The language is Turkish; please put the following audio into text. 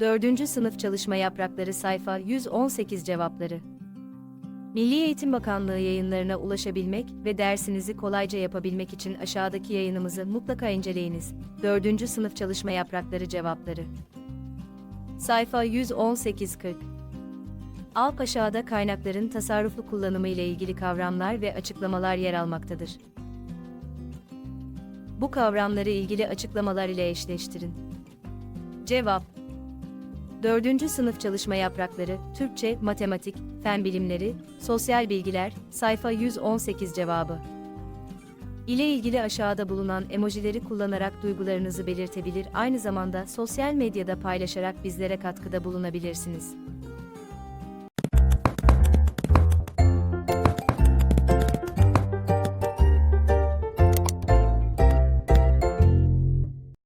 4. Sınıf Çalışma Yaprakları Sayfa 118 Cevapları Milli Eğitim Bakanlığı yayınlarına ulaşabilmek ve dersinizi kolayca yapabilmek için aşağıdaki yayınımızı mutlaka inceleyiniz. 4. Sınıf Çalışma Yaprakları Cevapları Sayfa 118-40 Alt aşağıda kaynakların tasarruflu kullanımı ile ilgili kavramlar ve açıklamalar yer almaktadır. Bu kavramları ilgili açıklamalar ile eşleştirin. Cevap 4. Sınıf Çalışma Yaprakları, Türkçe, Matematik, Fen Bilimleri, Sosyal Bilgiler, sayfa 118 cevabı. ile ilgili aşağıda bulunan emojileri kullanarak duygularınızı belirtebilir, aynı zamanda sosyal medyada paylaşarak bizlere katkıda bulunabilirsiniz.